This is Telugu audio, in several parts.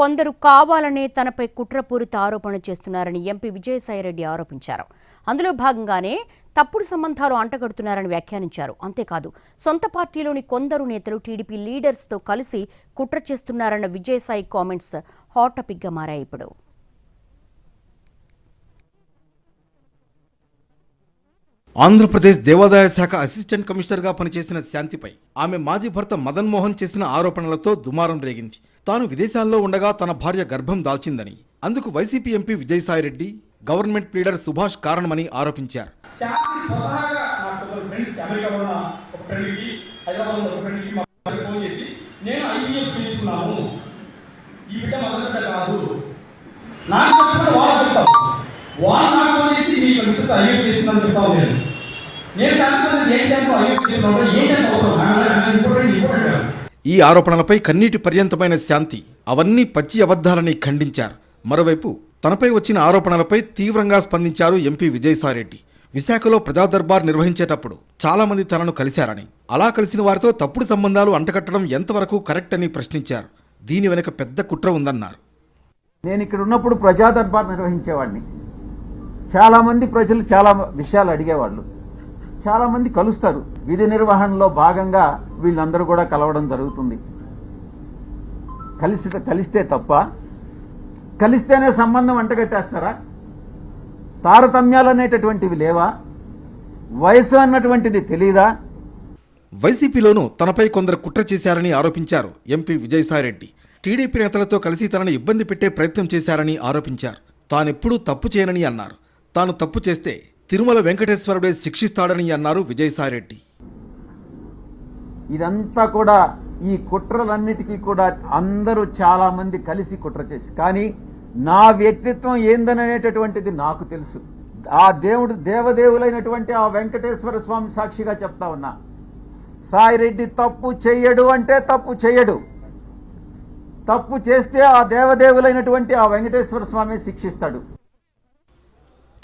కొందరు కావాలనే తనపై కుట్రపూరిత ఆరోపణలు చేస్తున్నారని ఎంపీ విజయసాయిరెడ్డి ఆరోపించారు. అందులో భాగంగానే తప్పుడు సంబంధాలు అంటగడుతున్నారని వ్యాఖ్యానించారు. అంతేకాదు సొంత పార్టీలోని కొందరు నేతలు టీడీపీ లీడర్స్తో కలిసి కుట్ర చేస్తున్నారన్న విజయసాయి కామెంట్స్ హాట్ టాపిక్గా మారాయి ఇప్పుడు. ఆంధ్రప్రదేశ్ దేవాదాయ శాఖ అసిస్టెంట్ కమిషనర్గా పనిచేసిన శాంతిపై ఆమె మాజీ భర్త మదన్ మోహన్ చేసిన ఆరోపణలతో దుమారం రేగింది. తాను విదేశాల్లో ఉండగా తన భార్య గర్భం దాల్చిందని అందుకు YCP MP Vijayasai Reddy government leader Subhash కారణమని ఆరోపించారు. నేను శాంతి ఏం ఏంటంటే అవసరం? ఈ ఆరోపణలపై కన్నీటి పర్యంతమైన శాంతి అవన్నీ పచ్చి అబద్ధాలని ఖండించారు. మరోవైపు తనపై వచ్చిన ఆరోపణలపై తీవ్రంగా స్పందించారు ఎంపీ విజయసాయిరెడ్డి. విశాఖలో ప్రజాదర్బార్ నిర్వహించేటప్పుడు చాలామంది తనను కలిశారని అలా కలిసిన వారితో తప్పుడు సంబంధాలు అంటకట్టడం ఎంతవరకు కరెక్ట్ అని ప్రశ్నించారు. దీని వెనుక పెద్ద కుట్ర ఉందన్నారు. నేను ఇక్కడ ఉన్నప్పుడు ప్రజాదర్బార్ నిర్వహించేవాడిని. చాలామంది ప్రజలు చాలా విషయాలు అడిగేవాళ్ళు. చాలా మంది కలుస్తారు. విధి నిర్వహణలో భాగంగా వీళ్ళందరూ కూడా కలవడం జరుగుతుంది. కలిసి కలిస్తే తప్ప కలిస్తేనే సంబంధం అంటగట్టేస్తారా? తారతమ్యాలు అనేటటువంటివి లేవా? వయసు అన్నటువంటిది తెలీదా? వైసీపీలోనూ తనపై కొందరు కుట్ర చేశారని ఆరోపించారు ఎంపీ విజయసాయిరెడ్డి. టీడీపీ నేతలతో కలిసి తనను ఇబ్బంది పెట్టే ప్రయత్నం చేశారని ఆరోపించారు. తానెప్పుడూ తప్పు చేయనని అన్నారు. తాను తప్పు చేస్తే తిరుమల వెంకటేశ్వరుడే శిక్షిస్తాడని అన్నారు విజయసాయిరెడ్డి. ఇదంతా కూడా ఈ కుట్రలన్నిటికీ కూడా అందరూ చాలా మంది కలిసి కుట్ర చేసి కానీ నా వ్యక్తిత్వం ఏందననేటటువంటిది నాకు తెలుసు. ఆ దేవుడు దేవదేవులైనటువంటి ఆ వెంకటేశ్వర స్వామి సాక్షిగా చెప్తా ఉన్నా. సాయిరెడ్డి తప్పు చెయ్యడు అంటే తప్పు చెయ్యడు. తప్పు చేస్తే ఆ దేవదేవులైనటువంటి ఆ వెంకటేశ్వర స్వామి శిక్షిస్తాడు.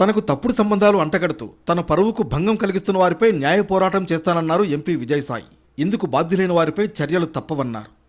తనకు తప్పుడు సంబంధాలు అంటగడుతూ తన పరువుకు భంగం కలిగిస్తున్న వారిపై న్యాయ పోరాటం చేస్తానన్నారు ఎంపీ విజయసాయి. ఇందుకు బాధ్యులైన వారిపై చర్యలు తప్పవన్నారు.